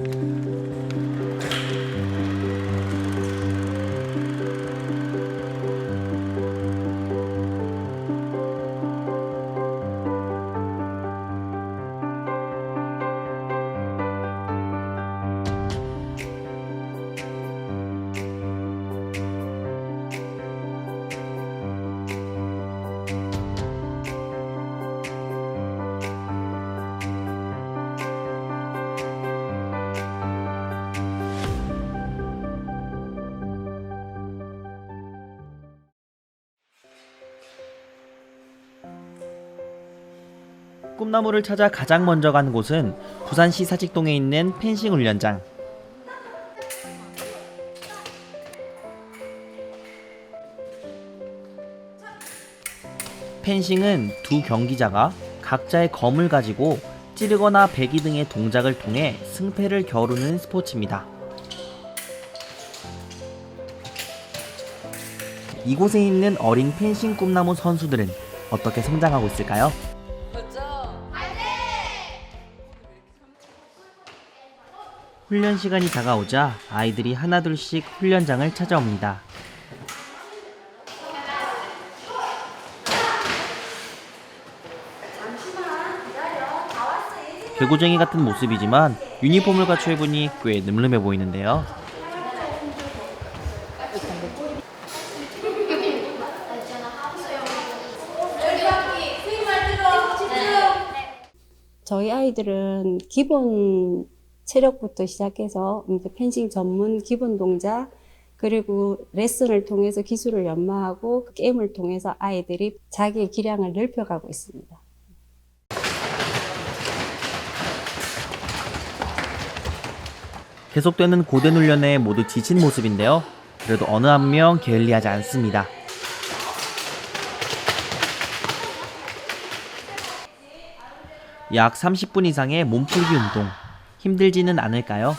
Música 꿈나무를 찾아 가장 먼저 간 곳은 부산시 사직동에 있는 펜싱 훈련장. 펜싱은 두 경기자가 각자의 검을 가지고 찌르거나 배기 등의 동작을 통해 승패를 겨루는 스포츠입니다. 이곳에 있는 어린 펜싱 꿈나무 선수들은 어떻게 성장하고 있을까요? 훈련 시간이 다가오자 아이들이 하나둘씩 훈련장을 찾아옵니다. 개구쟁이 같은 모습이지만 유니폼을 갖춰 입으니 꽤 늠름해 보이는데요. 저희 아이들은 기본 체력부터 시작해서 이제 펜싱 전문 기본 동작 그리고 레슨을 통해서 기술을 연마하고 그 게임을 통해서 아이들이 자기의 기량을 넓혀가고 있습니다. 계속되는 고된 훈련에 모두 지친 모습인데요. 그래도 어느 한 명 게을리하지 않습니다. 약 30분 이상의 몸풀기 운동. 힘들지는 않을까요?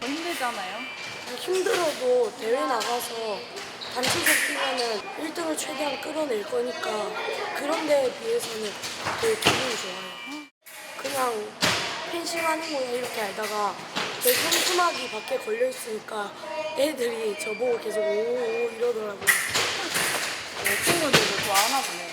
힘들잖아요. 힘들어도 대회 나가서 단체전 뛰면은 1등을 최대한 끌어낼 거니까 그런 데에 비해서는 되게 기분이 좋아요. 그냥 펜싱 하는 거야 이렇게 알다가 제 손수막이 밖에 걸려 있으니까 애들이 저보고 계속 오오 이러더라고요. 네, 친구들도 좋아하나 보네요. 네.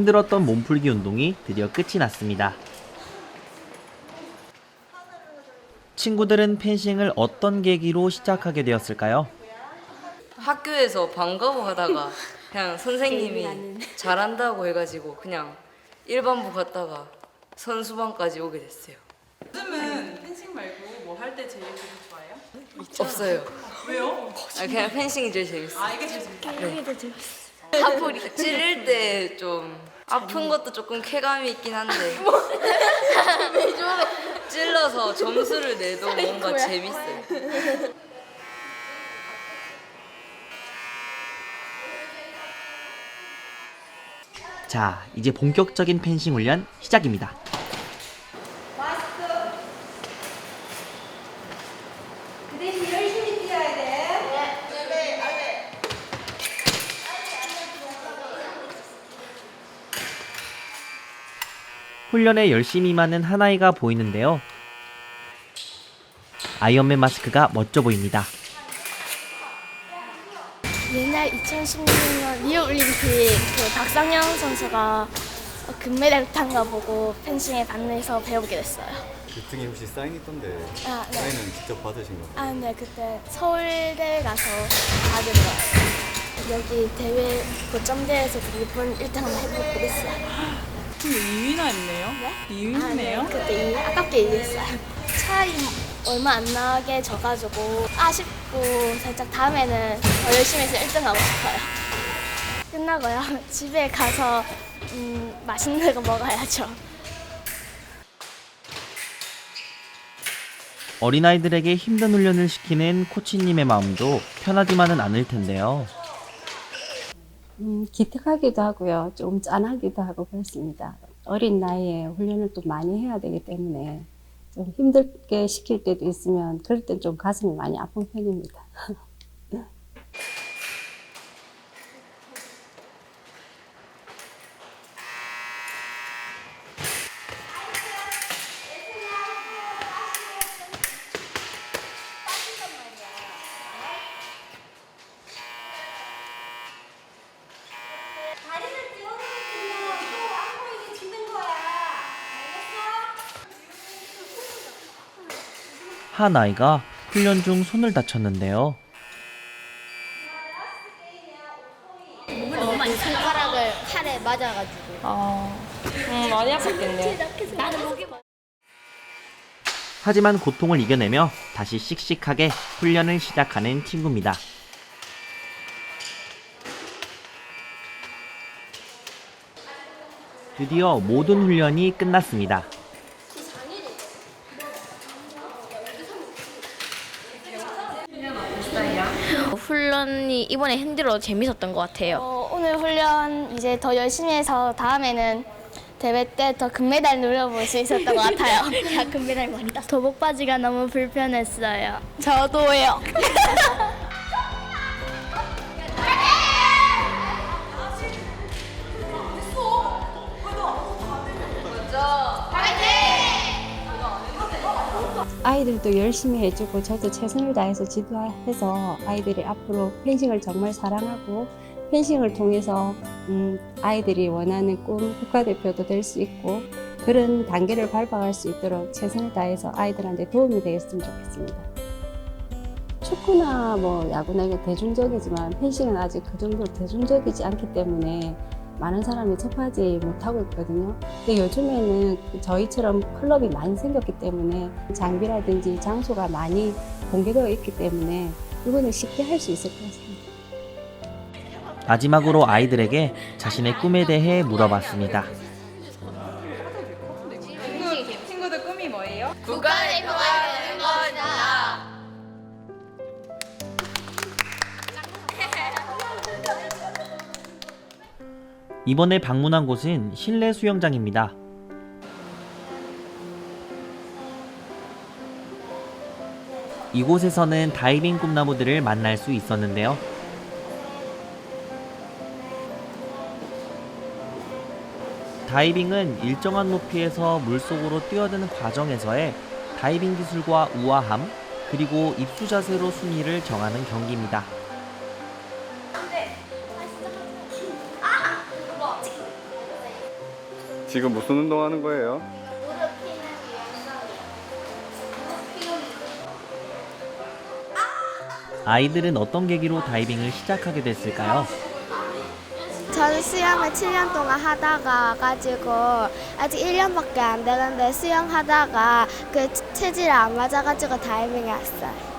힘들었던 몸풀기 운동이 드디어 끝이 났습니다. 친구들은 펜싱을 어떤 계기로 시작하게 되었을까요? 학교에서 방과후 하다가 그냥 선생님이 잘한다고 해가지고 그냥 일반부 갔다가 선수반까지 오게 됐어요. 요즘은 펜싱 말고 뭐 할 때 제일 기분 좋아해요? 없어요. 왜요? 아, 그냥 펜싱이 제일 재밌어요. 아 이게 제일 재밌어요. 하풀이 찌를 때 좀 아픈 것도 조금 쾌감이 있긴 한데. 찔러서 점수를 내도 뭔가 재밌어요. 자, 이제 본격적인 펜싱 훈련 시작입니다. 훈련에 열심히 임하는 한 아이가 보이는데요. 아이언맨 마스크가 멋져 보입니다. 옛날 2016년 리오 올림픽 그 박상영 선수가 금메달 탄 거 보고 펜싱에 관해서 배우게 됐어요. 그 등에 혹시 사인 있던데 아, 네. 사인은 직접 받으신 건가요? 아, 네, 그때 서울대 가서 받은 거예요. 여기 대회 고점대에서 일본 1등 한번 해보겠어요. 근데 2위나 했네요. 네? 2위네요. 아, 네, 그때 이 아깝게 이겼어요. 차이 얼마 안 나게 져가지고 아쉽고 살짝 다음에는 더 열심히 해서 1등 하고 싶어요. 끝나고요. 집에 가서 음, 맛있는 거 먹어야죠. 어린아이들에게 힘든 훈련을 시키는 코치님의 마음도 편하지만은 않을 텐데요. 음, 기특하기도 하고요. 좀 짠하기도 하고 그렇습니다. 어린 나이에 훈련을 또 많이 해야 되기 때문에 좀 힘들게 시킬 때도 있으면 그럴 땐 좀 가슴이 많이 아픈 편입니다. 한 아이가 훈련 중 손을 다쳤는데요. 손가락을 칼에 맞아가지고. 음, 많이 아팠겠네요. 나는 목이 뭐- 하지만 고통을 이겨내며 다시 씩씩하게 훈련을 시작하는 친구입니다. 드디어 모든 훈련이 끝났습니다. 훈련이 이번에 힘들어 재밌었던 것 같아요. 어, 오늘 훈련 이제 더 열심히 해서 다음에는 대회 때 더 금메달 노려볼 수 있었던 것 같아요. 야, 금메달 많이다. 도복 바지가 너무 불편했어요. 저도요. 아이들도 열심히 해주고 저도 최선을 다해서 지도해서 아이들이 앞으로 펜싱을 정말 사랑하고 펜싱을 통해서 음, 아이들이 원하는 꿈 국가대표도 될 수 있고 그런 단계를 밟아갈 수 있도록 최선을 다해서 아이들한테 도움이 되었으면 좋겠습니다. 축구나 뭐 야구나 이게 대중적이지만 펜싱은 아직 그 정도로 대중적이지 않기 때문에 많은 사람이 접하지 못하고 있거든요. 근데 요즘에는 저희처럼 클럽이 많이 생겼기 때문에 장비라든지 장소가 많이 공개되어 있기 때문에 이거는 쉽게 할 수 있을 것 같습니다. 마지막으로 아이들에게 자신의 꿈에 대해 물어봤습니다. 이번에 방문한 곳은 실내 수영장입니다. 이곳에서는 다이빙 꿈나무들을 만날 수 있었는데요. 다이빙은 일정한 높이에서 물속으로 뛰어드는 과정에서의 다이빙 기술과 우아함, 그리고 입수 자세로 순위를 정하는 경기입니다. 지금 무슨 운동 하는 거예요? 아이들은 어떤 계기로 다이빙을 시작하게 됐을까요? 저는 수영을 7년 동안 하다가 와가지고 아직 1년밖에 안 되는데 수영하다가 그 체질이 안 맞아가지고 다이빙에 왔어요.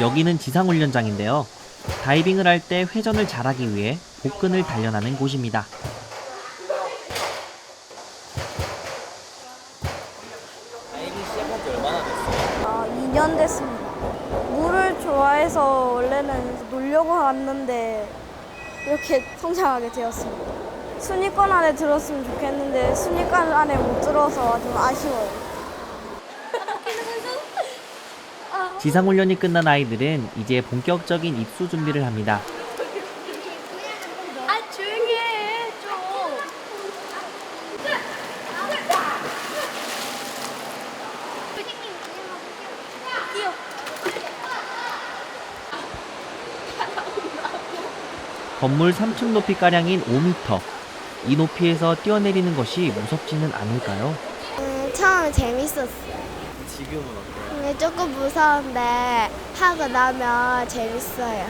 여기는 지상훈련장인데요. 다이빙을 할 때 회전을 잘하기 위해 복근을 단련하는 곳입니다. 아, 2년 됐습니다. 물을 좋아해서 원래는 놀려고 왔는데 이렇게 성장하게 되었습니다. 순위권 안에 들었으면 좋겠는데 순위권 안에 못 들어서 좀 아쉬워요. 지상훈련이 끝난 아이들은 이제 본격적인 입수 준비를 합니다. 아 조용히 해 좀. 건물 3층 높이가량인 5m. 이 높이에서 뛰어내리는 것이 무섭지는 않을까요? 음, 처음에 재밌었어요. 지금은 어때요? 조금 무서운데 하고 나면 재밌어요.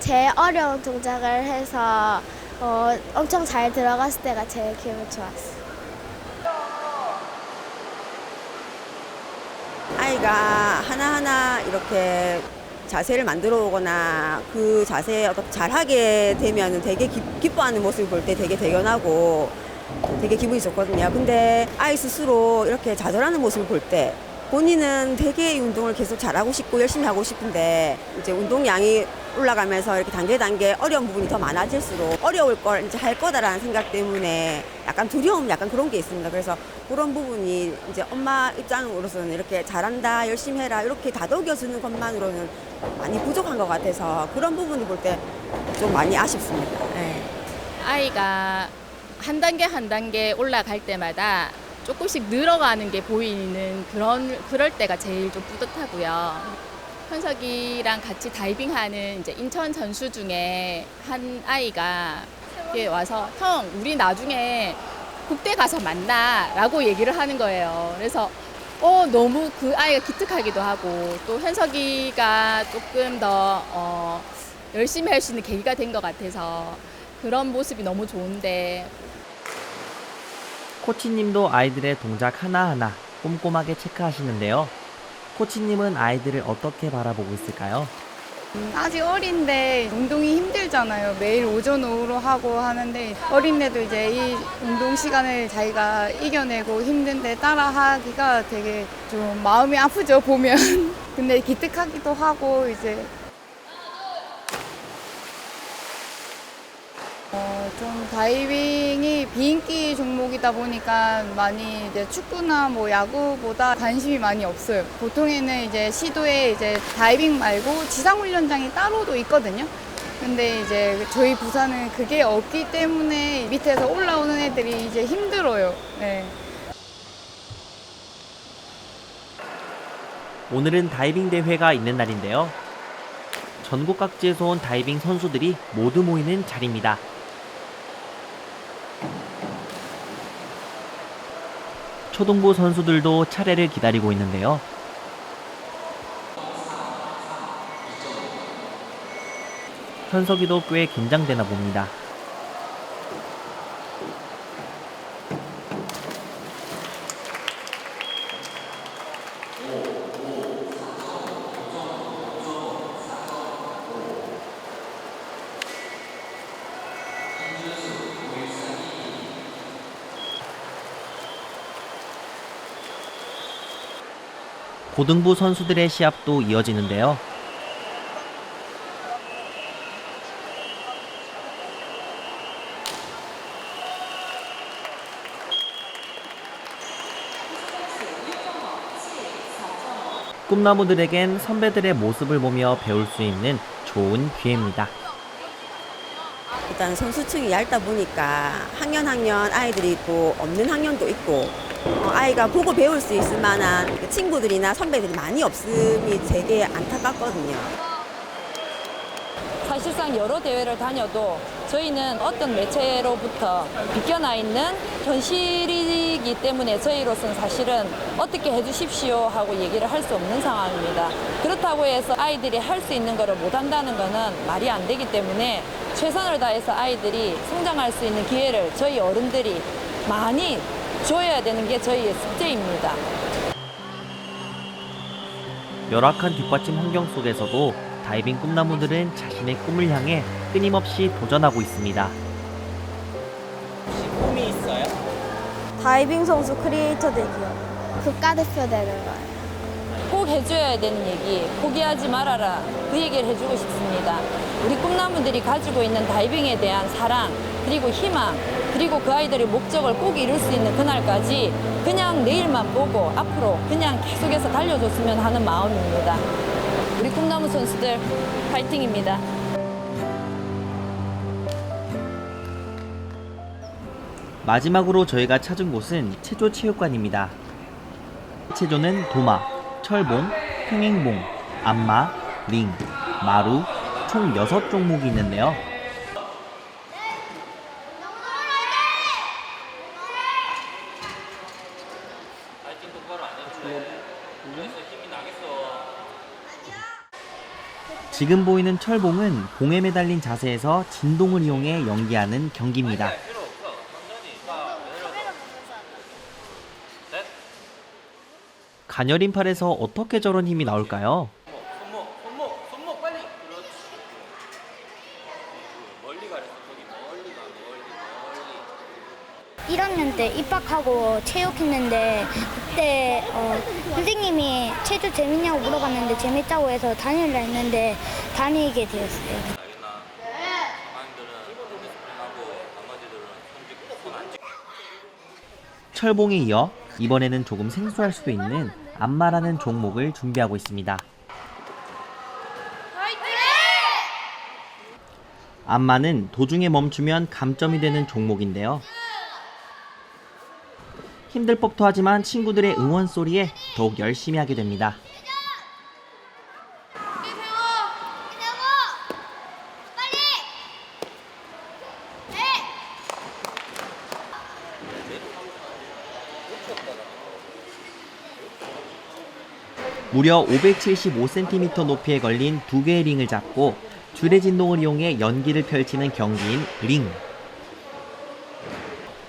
제일 어려운 동작을 해서 어, 엄청 잘 들어갔을 때가 제일 기분 좋았어요. 아이가 하나하나 이렇게 자세를 만들어 오거나 그 자세에 어떻게 잘하게 되면 되게 기, 기뻐하는 모습을 볼 때 되게 대견하고 되게 기분이 좋거든요. 근데 아이 스스로 이렇게 좌절하는 모습을 볼 때 본인은 되게 이 운동을 계속 잘하고 싶고 열심히 하고 싶은데 이제 운동량이 올라가면서 이렇게 단계 단계 어려운 부분이 더 많아질수록 어려울 걸 이제 할 거다라는 생각 때문에 약간 두려움 약간 그런 게 있습니다. 그래서 그런 부분이 이제 엄마 입장으로서는 이렇게 잘한다 열심히 해라 이렇게 다독여 주는 것만으로는 많이 부족한 것 같아서 그런 부분을 볼 때 좀 많이 아쉽습니다. 네. 아이가 한 단계 한 단계 올라갈 때마다 조금씩 늘어가는 게 보이는 그런 그럴 때가 제일 좀 뿌듯하고요. 현석이랑 같이 다이빙하는 이제 인천 선수 중에 한 아이가 와서 형 우리 나중에 국대 가서 만나라고 얘기를 하는 거예요. 그래서 어 너무 그 아이가 기특하기도 하고 또 현석이가 조금 더 어, 열심히 할 수 있는 계기가 된 것 같아서 그런 모습이 너무 좋은데 코치님도 아이들의 동작 하나하나 꼼꼼하게 체크하시는데요. 코치님은 아이들을 어떻게 바라보고 있을까요? 아직 어린데 운동이 힘들잖아요. 매일 오전 오후로 하고 하는데 어린데도 이제 이 운동 시간을 자기가 이겨내고 힘든데 따라하기가 되게 좀 마음이 아프죠 보면. 근데 기특하기도 하고 이제 어, 좀 다이빙이 비인기 종목이다 보니까 많이 이제 축구나 뭐 야구보다 관심이 많이 없어요. 보통에는 이제 시도에 이제 다이빙 말고 지상훈련장이 따로도 있거든요. 근데 이제 저희 부산은 그게 없기 때문에 밑에서 올라오는 애들이 이제 힘들어요. 네. 오늘은 다이빙 대회가 있는 날인데요. 전국 각지에서 온 다이빙 선수들이 모두 모이는 자리입니다. 초등부 선수들도 차례를 기다리고 있는데요. 현석이도 꽤 긴장되나 봅니다. 고등부 선수들의 시합도 이어지는데요. 꿈나무들에겐 선배들의 모습을 보며 배울 수 있는 좋은 기회입니다. 일단 선수층이 얇다 보니까 학년 학년 아이들이 있고 없는 학년도 있고 어, 아이가 보고 배울 수 있을 만한 그 친구들이나 선배들이 많이 없음이 되게 안타깝거든요. 사실상 여러 대회를 다녀도 저희는 어떤 매체로부터 비껴나 있는 현실이기 때문에 저희로서는 사실은 어떻게 해주십시오 하고 얘기를 할 수 없는 상황입니다. 그렇다고 해서 아이들이 할 수 있는 것을 못 한다는 것은 말이 안 되기 때문에 최선을 다해서 아이들이 성장할 수 있는 기회를 저희 어른들이 많이 줘야 되는 게 저희의 숙제입니다. 열악한 뒷받침 환경 속에서도 다이빙 꿈나무들은 자신의 꿈을 향해 끊임없이 도전하고 있습니다. 꿈이 있어요? 다이빙 선수 크리에이터 되기요. 국가대표 되는 거예요. 꼭 해줘야 되는 얘기, 포기하지 말아라. 그 얘기를 해주고 싶습니다. 우리 꿈나무들이 가지고 있는 다이빙에 대한 사랑, 그리고 희망, 그리고 그 아이들의 목적을 꼭 이룰 수 있는 그날까지 그냥 내일만 보고 앞으로 그냥 계속해서 달려줬으면 하는 마음입니다. 우리 꿈나무 선수들 파이팅입니다. 마지막으로 저희가 찾은 곳은 체조 체육관입니다. 체조는 도마, 철봉, 흥행봉, 안마, 링, 마루 총 6종목이 있는데요. 지금 보이는 철봉은 봉에 매달린 자세에서 진동을 이용해 연기하는 경기입니다. 가녀린 팔에서 어떻게 저런 힘이 나올까요? 1학년 때 입학하고 체육했는데 그때 어, 선생님이 체조 재밌냐고 물어봤는데 재밌다고 해서 다니려 했는데 다니게 되었어요. 철봉에 이어 이번에는 조금 생소할 수도 있는 안마라는 종목을 준비하고 있습니다. 안마는 도중에 멈추면 감점이 되는 종목인데요. 힘들 법도 하지만 친구들의 응원 소리에 더욱 열심히 하게 됩니다. 무려 575cm 높이에 걸린 두 개의 링을 잡고 줄의 진동을 이용해 연기를 펼치는 경기인 링.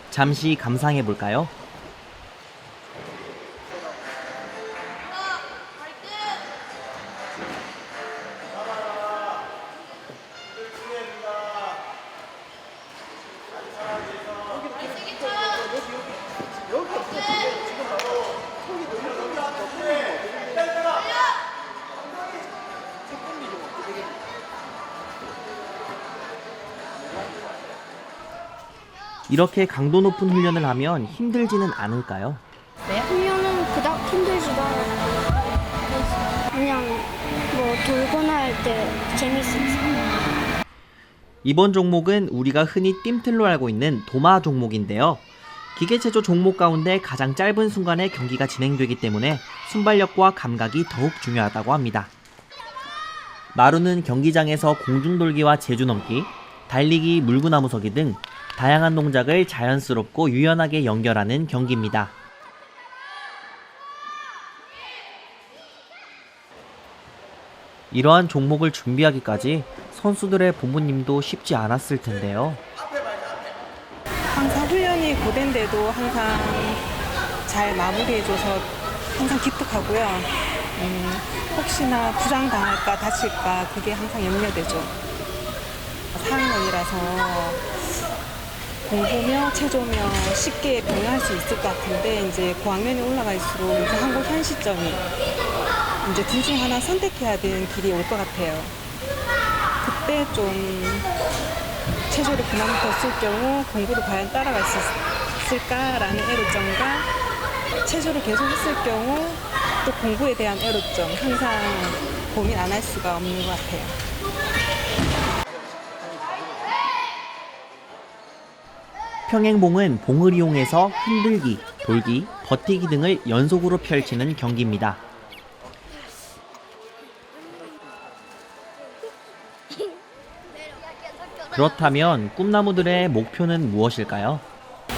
잠시 감상해 볼까요? 이렇게 강도 높은 훈련을 하면 힘들지는 않을까요? 훈련은 그닥 힘들지도 않아요. 그냥 뭐 돌거나 할 때 재밌었어요. 이번 종목은 우리가 흔히 뜀틀로 알고 있는 도마 종목인데요. 기계체조 종목 가운데 가장 짧은 순간에 경기가 진행되기 때문에 순발력과 감각이 더욱 중요하다고 합니다. 마루는 경기장에서 공중돌기와 제주넘기, 달리기, 물구나무 서기 등 다양한 동작을 자연스럽고 유연하게 연결하는 경기입니다. 이러한 종목을 준비하기까지 선수들의 부모님도 쉽지 않았을 텐데요. 항상 훈련이 고된데도 항상 잘 마무리해줘서 항상 기특하고요. 음, 혹시나 부상당할까 다칠까 그게 항상 염려되죠. 4학년이라서 공부며 체조며 쉽게 병행할 수 있을 것 같은데 이제 고학년이 올라갈수록 이제 한국 현 시점이 이제 둘 중 하나 선택해야 되는 길이 올 것 같아요. 그때 좀 체조를 그만뒀을 경우 공부를 과연 따라갈 수 있을까라는 애로점과 체조를 계속 했을 경우 또 공부에 대한 애로점 항상 고민 안 할 수가 없는 것 같아요. 평행봉은 봉을 이용해서 흔들기, 돌기, 버티기 등을 연속으로 펼치는 경기입니다. 그렇다면 꿈나무들의 목표는 무엇일까요?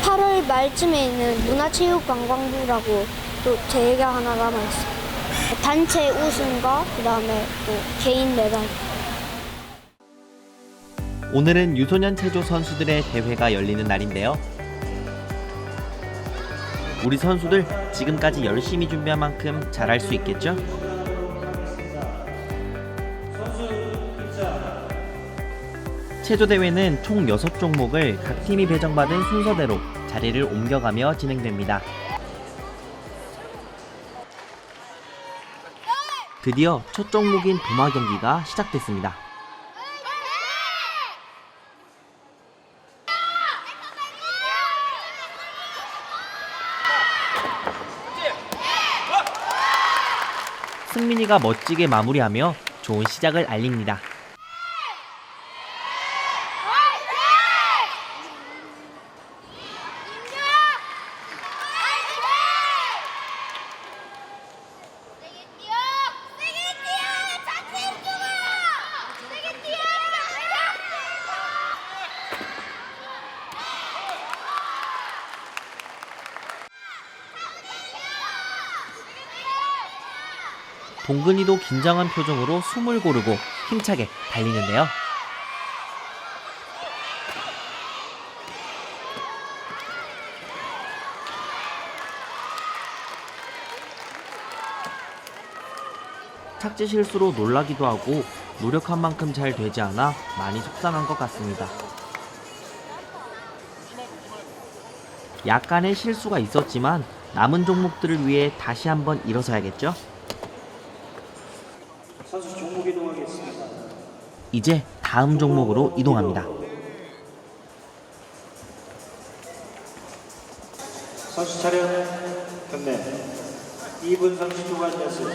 8월 말쯤에 있는 문화체육관광부라고 또 대회가 하나 남아있어요. 단체 우승과 그 다음에 또 개인 메달. 오늘은 유소년 체조 선수들의 대회가 열리는 날인데요. 우리 선수들 지금까지 열심히 준비한 만큼 잘할 수 있겠죠? 체조 대회는 총 6종목을 각 팀이 배정받은 순서대로 자리를 옮겨가며 진행됩니다. 드디어 첫 종목인 도마 경기가 시작됐습니다. 승민이가 멋지게 마무리하며 좋은 시작을 알립니다. 동근이도 긴장한 표정으로 숨을 고르고 힘차게 달리는데요. 착지 실수로 놀라기도 하고 노력한 만큼 잘 되지 않아 많이 속상한 것 같습니다. 약간의 실수가 있었지만 남은 종목들을 위해 다시 한번 일어서야겠죠? 선수 종목 이동하겠습니다. 이제 다음 종목으로 이동합니다. 선수 차렷 경례 2분 30초간 연습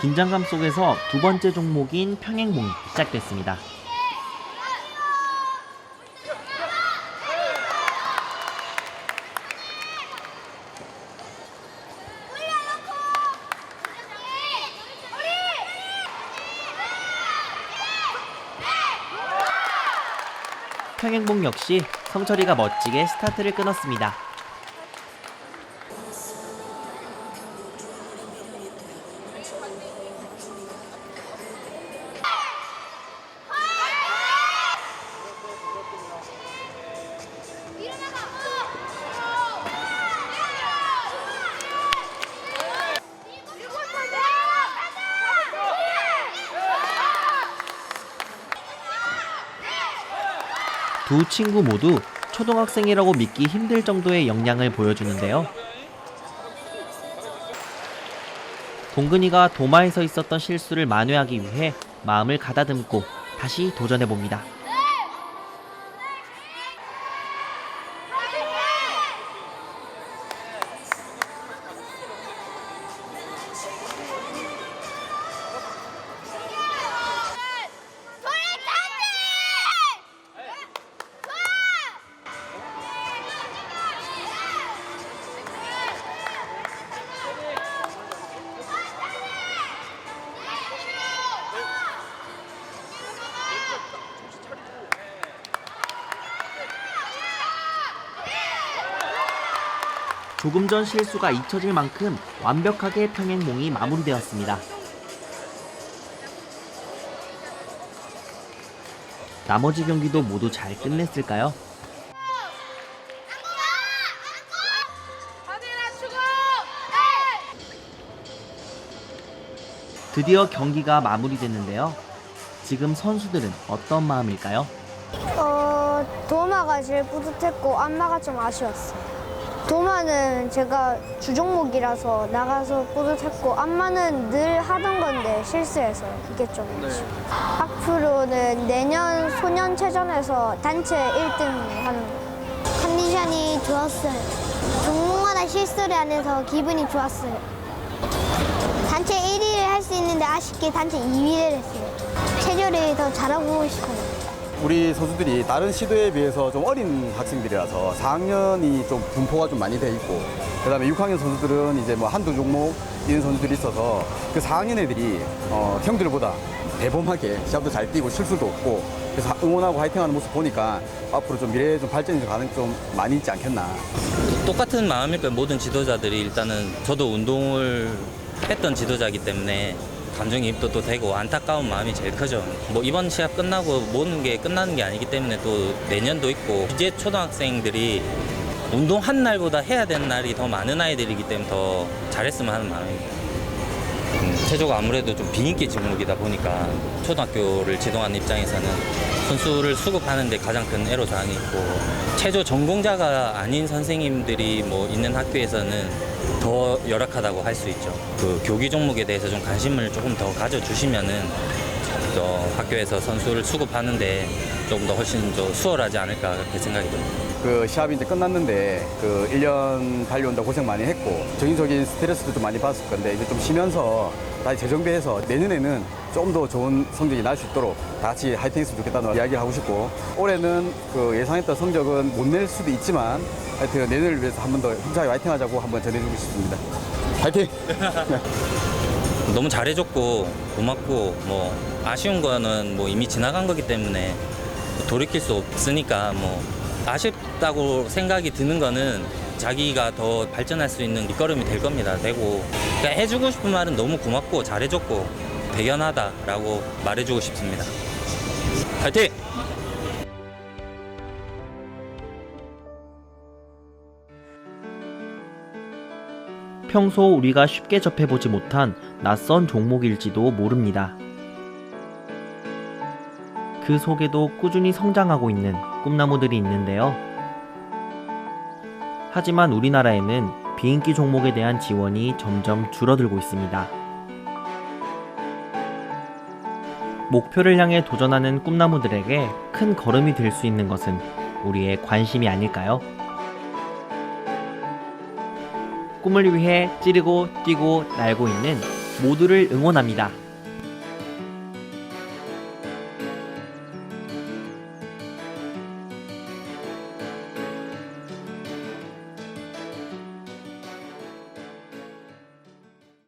긴장감 속에서 두 번째 종목인 평행봉이 시작됐습니다. 행봉 역시 성철이가 멋지게 스타트를 끊었습니다. 두 친구 모두 초등학생이라고 믿기 힘들 정도의 역량을 보여주는데요. 동근이가 도마에서 있었던 실수를 만회하기 위해 마음을 가다듬고 다시 도전해 봅니다. 조금 전 실수가 잊혀질 만큼 완벽하게 평행봉이 마무리되었습니다. 나머지 경기도 모두 잘 끝냈을까요? 드디어 경기가 마무리됐는데요. 지금 선수들은 어떤 마음일까요? 어, 도마가 제일 뿌듯했고 안마가 좀 아쉬웠어요. 도마는 제가 주종목이라서 나가서 뿌듯했고 안마는 늘 하던 건데 실수해서 이게 좀 앞으로는 내년 소년체전에서 단체 1등 하는 거. 컨디션이 좋았어요. 종목마다 실수를 안 해서 기분이 좋았어요. 단체 1위를 할 수 있는데 아쉽게 단체 2위를 했어요. 체조를 더 잘하고 싶어요. 우리 선수들이 다른 시도에 비해서 좀 어린 학생들이라서 4학년이 좀 분포가 좀 많이 돼 있고 그다음에 6학년 선수들은 이제 뭐 한두 종목 뛰는 선수들이 있어서 그 4학년 애들이 어, 형들보다 대범하게 시합도 잘 뛰고 실수도 없고 그래서 응원하고 화이팅하는 모습 보니까 앞으로 좀 미래에 좀 발전이 좀 가능 좀 많이 있지 않겠나. 똑같은 마음일 거예요. 모든 지도자들이 일단은 저도 운동을 했던 지도자이기 때문에 감정이입도 또 되고 안타까운 마음이 제일 크죠. 뭐 이번 시합 끝나고 모든 게 끝나는 게 아니기 때문에 또 내년도 있고 이제 초등학생들이 운동 한 날보다 해야 되는 날이 더 많은 아이들이기 때문에 더 잘했으면 하는 마음입니다. 음, 체조가 아무래도 좀 비인기 종목이다 보니까 초등학교를 지도하는 입장에서는 선수를 수급하는 데 가장 큰 애로사항이 있고 체조 전공자가 아닌 선생님들이 뭐 있는 학교에서는 더 열악하다고 할 수 있죠. 그 교기 종목에 대해서 좀 관심을 조금 더 가져주시면은 또 학교에서 선수를 수급하는데 조금 더 훨씬 더 수월하지 않을까 그렇게 생각이 듭니다. 그 시합이 이제 끝났는데 그 1년 달려온다 고생 많이 했고 정신적인 스트레스도 좀 많이 받았을 건데 이제 좀 쉬면서 다시 재정비해서 내년에는 좀 더 좋은 성적이 날 수 있도록 다 같이 화이팅 했으면 좋겠다는 이야기를 하고 싶고 올해는 그 예상했던 성적은 못 낼 수도 있지만 하여튼 내년을 위해서 한 번 더 힘차게 화이팅 하자고 한번 전해주고 싶습니다. 화이팅! 너무 잘해줬고 고맙고 뭐 아쉬운 거는 뭐 이미 지나간 거기 때문에 돌이킬 수 없으니까 뭐 아쉽다고 생각이 드는 거는 자기가 더 발전할 수 있는 밑거름이 될 겁니다. 되고 그러니까 해주고 싶은 말은 너무 고맙고 잘해줬고 대견하다라고 말해주고 싶습니다. 파이팅! 평소 우리가 쉽게 접해보지 못한 낯선 종목일지도 모릅니다. 그 속에도 꾸준히 성장하고 있는 꿈나무들이 있는데요. 하지만 우리나라에는 비인기 종목에 대한 지원이 점점 줄어들고 있습니다. 목표를 향해 도전하는 꿈나무들에게 큰 걸음이 될 수 있는 것은 우리의 관심이 아닐까요? 꿈을 위해 찌르고 뛰고 날고 있는 모두를 응원합니다.